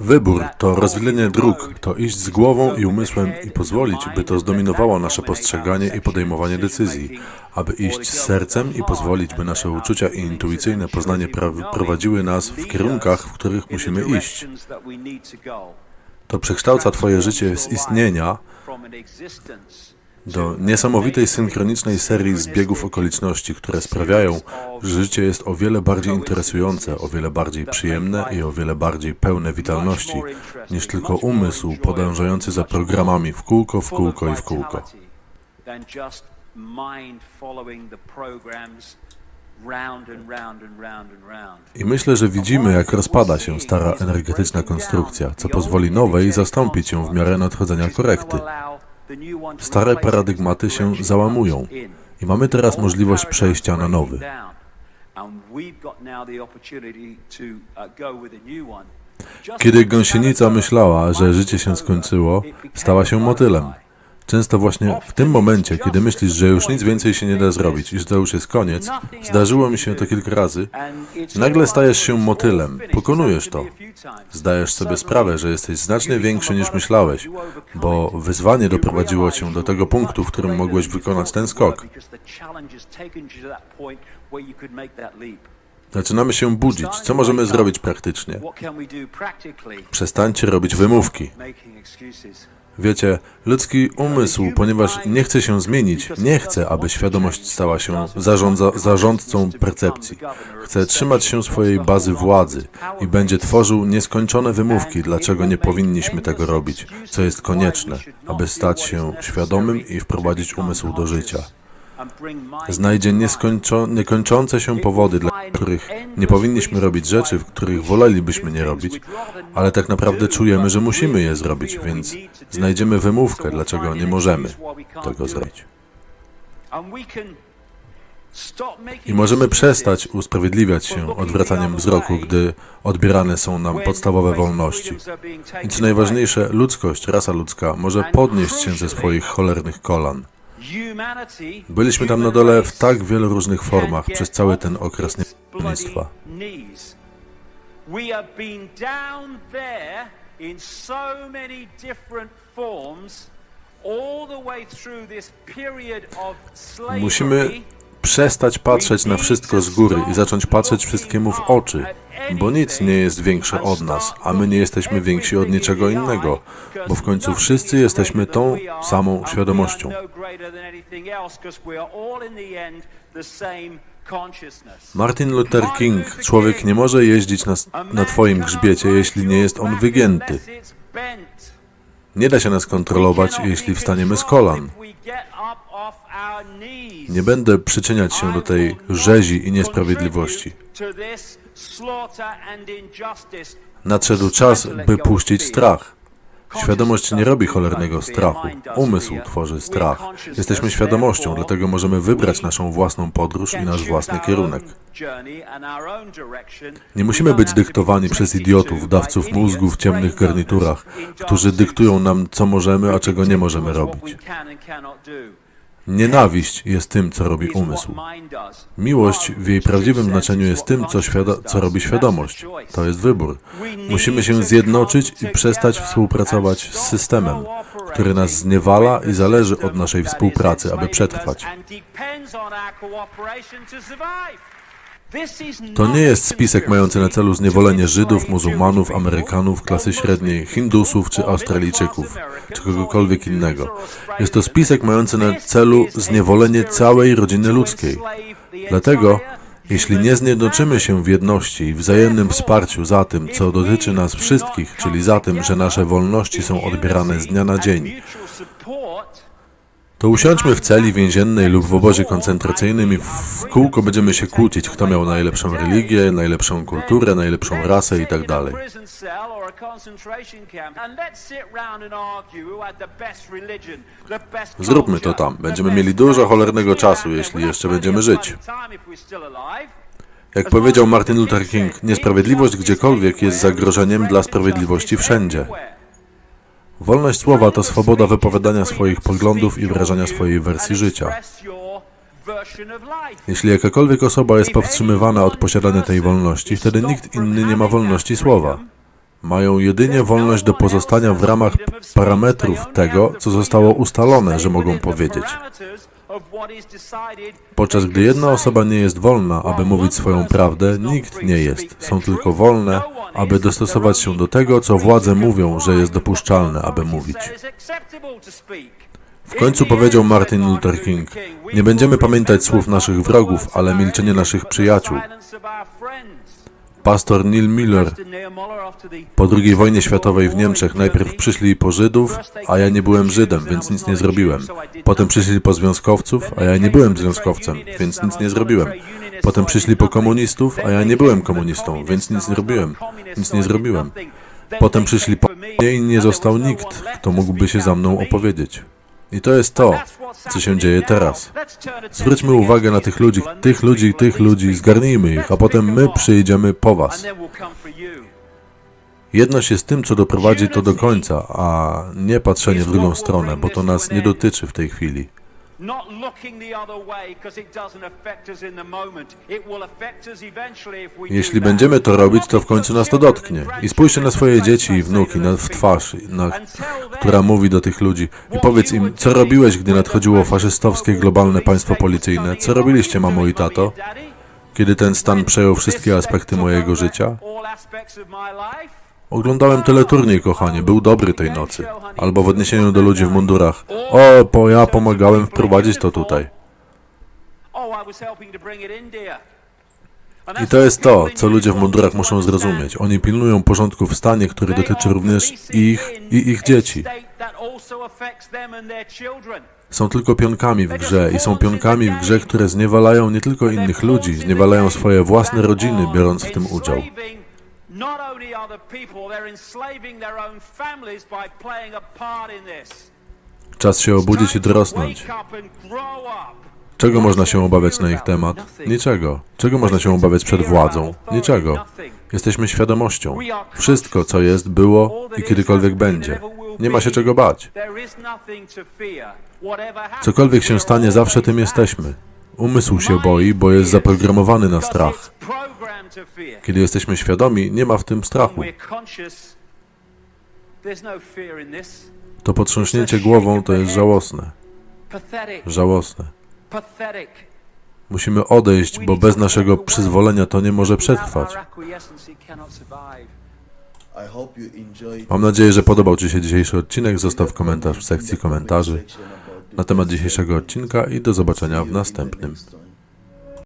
Wybór to rozwilenie dróg, to iść z głową i umysłem i pozwolić, by to zdominowało nasze postrzeganie i podejmowanie decyzji, aby iść z sercem i pozwolić, by nasze uczucia i intuicyjne poznanie prowadziły nas w kierunkach, w których musimy iść. To przekształca Twoje życie z istnienia do niesamowitej synchronicznej serii zbiegów okoliczności, które sprawiają, że życie jest o wiele bardziej interesujące, o wiele bardziej przyjemne i o wiele bardziej pełne witalności, niż tylko umysł podążający za programami w kółko, w kółko i w kółko. I myślę, że widzimy, jak rozpada się stara energetyczna konstrukcja, co pozwoli nowej zastąpić ją w miarę nadchodzenia korekty. Stare paradygmaty się załamują. I mamy teraz możliwość przejścia na nowy. Kiedy gąsienica myślała, że życie się skończyło, stała się motylem. Często właśnie w tym momencie, kiedy myślisz, że już nic więcej się nie da zrobić i że to już jest koniec, zdarzyło mi się to kilka razy, nagle stajesz się motylem, pokonujesz to. Zdajesz sobie sprawę, że jesteś znacznie większy niż myślałeś, bo wyzwanie doprowadziło cię do tego punktu, w którym mogłeś wykonać ten skok. Zaczynamy się budzić. Co możemy zrobić praktycznie? Przestańcie robić wymówki. Wiecie, ludzki umysł, ponieważ nie chce się zmienić, nie chce, aby świadomość stała się zarządza, zarządcą percepcji. Chce trzymać się swojej bazy władzy i będzie tworzył nieskończone wymówki, dlaczego nie powinniśmy tego robić, co jest konieczne, aby stać się świadomym i wprowadzić umysł do życia. Znajdzie niekończące się powody, dla których nie powinniśmy robić rzeczy, w których wolelibyśmy nie robić, ale tak naprawdę czujemy, że musimy je zrobić, więc znajdziemy wymówkę, dlaczego nie możemy tego zrobić. I możemy przestać usprawiedliwiać się odwracaniem wzroku, gdy odbierane są nam podstawowe wolności. I co najważniejsze, ludzkość, rasa ludzka może podnieść się ze swoich cholernych kolan. Byliśmy tam na dole w tak wielu różnych formach przez cały ten okres niewolnictwa. Musimy przestać patrzeć na wszystko z góry i zacząć patrzeć wszystkiemu w oczy, bo nic nie jest większe od nas, a my nie jesteśmy więksi od niczego innego, bo w końcu wszyscy jesteśmy tą samą świadomością. Martin Luther King, człowiek nie może jeździć na, na Twoim grzbiecie, jeśli nie jest on wygięty. Nie da się nas kontrolować, jeśli wstaniemy z kolan. Nie będę przyczyniać się do tej rzezi i niesprawiedliwości. Nadszedł czas, by puścić strach. Świadomość nie robi cholernego strachu. Umysł tworzy strach. Jesteśmy świadomością, dlatego możemy wybrać naszą własną podróż i nasz własny kierunek. Nie musimy być dyktowani przez idiotów, dawców mózgu w ciemnych garniturach, którzy dyktują nam, co możemy, a czego nie możemy robić. Nienawiść jest tym, co robi umysł. Miłość w jej prawdziwym znaczeniu jest tym, co, co robi świadomość. To jest wybór. Musimy się zjednoczyć i przestać współpracować z systemem, który nas zniewala i zależy od naszej współpracy, aby przetrwać. To nie jest spisek mający na celu zniewolenie Żydów, muzułmanów, Amerykanów, klasy średniej, Hindusów czy Australijczyków, czy kogokolwiek innego. Jest to spisek mający na celu zniewolenie całej rodziny ludzkiej. Dlatego, jeśli nie zjednoczymy się w jedności i wzajemnym wsparciu za tym, co dotyczy nas wszystkich, czyli za tym, że nasze wolności są odbierane z dnia na dzień, to usiądźmy w celi więziennej lub w obozie koncentracyjnym i w kółko będziemy się kłócić, kto miał najlepszą religię, najlepszą kulturę, najlepszą rasę i tak. Zróbmy to tam. Będziemy mieli dużo cholernego czasu, jeśli jeszcze będziemy żyć. Jak powiedział Martin Luther King, niesprawiedliwość gdziekolwiek jest zagrożeniem dla sprawiedliwości wszędzie. Wolność słowa to swoboda wypowiadania swoich poglądów i wyrażania swojej wersji życia. Jeśli jakakolwiek osoba jest powstrzymywana od posiadania tej wolności, wtedy nikt inny nie ma wolności słowa. Mają jedynie wolność do pozostania w ramach parametrów tego, co zostało ustalone, że mogą powiedzieć. Podczas gdy jedna osoba nie jest wolna, aby mówić swoją prawdę, nikt nie jest. Są tylko wolne, aby dostosować się do tego, co władze mówią, że jest dopuszczalne, aby mówić. W końcu powiedział Martin Luther King: Nie będziemy pamiętać słów naszych wrogów, ale milczenie naszych przyjaciół. Pastor Neil Miller po II wojnie światowej w Niemczech najpierw przyszli po Żydów, a ja nie byłem Żydem, więc nic nie zrobiłem. Potem przyszli po związkowców, a ja nie byłem związkowcem, więc nic nie zrobiłem. Potem przyszli po komunistów, a ja nie byłem komunistą, więc nic nie robiłem. Nic nie zrobiłem. Potem przyszli po mnie i nie został nikt, kto mógłby się za mną opowiedzieć. I to jest to, co się dzieje teraz. Zwróćmy uwagę na tych ludzi, tych ludzi, tych ludzi, zgarnijmy ich, a potem my przyjdziemy po was. Jedność jest tym, co doprowadzi to do końca, a nie patrzenie w drugą stronę, bo to nas nie dotyczy w tej chwili. Not looking the other way because it doesn't affect us in the moment. It will affect us eventually if we Jeśli będziemy to robić, to w końcu nas to dotknie. I spójrzcie na swoje dzieci i wnuki na, w twarz, na, która mówi do tych ludzi. I powiedz im, co robiłeś, gdy nadchodziło faszystowskie globalne państwo policyjne? Co robiliście, mamo i tato? Kiedy ten stan przejął wszystkie aspekty mojego życia? Oglądałem teleturniej, kochanie, był dobry tej nocy. Albo w odniesieniu do ludzi w mundurach. O, bo ja pomagałem wprowadzić to tutaj. I to jest to, co ludzie w mundurach muszą zrozumieć. Oni pilnują porządku w stanie, który dotyczy również ich i ich dzieci. Są tylko pionkami w grze i są pionkami w grze, które zniewalają nie tylko innych ludzi, zniewalają swoje własne rodziny, biorąc w tym udział. Not only other people, they're enslaving their own families by playing a part in this. Czas się obudzić i dorosnąć. Czego można się obawiać na ich temat? Niczego. Czego można się obawiać przed władzą? Niczego. Jesteśmy świadomością. Wszystko, co jest, było i kiedykolwiek będzie. Nie ma się czego bać. Cokolwiek się stanie, zawsze tym jesteśmy. Umysł się boi, bo jest zaprogramowany na strach. Kiedy jesteśmy świadomi, nie ma w tym strachu. To potrząśnięcie głową to jest żałosne. Żałosne. Musimy odejść, bo bez naszego przyzwolenia to nie może przetrwać. Mam nadzieję, że podobał Ci się dzisiejszy odcinek. Zostaw komentarz w sekcji komentarzy na temat dzisiejszego odcinka i do zobaczenia w następnym.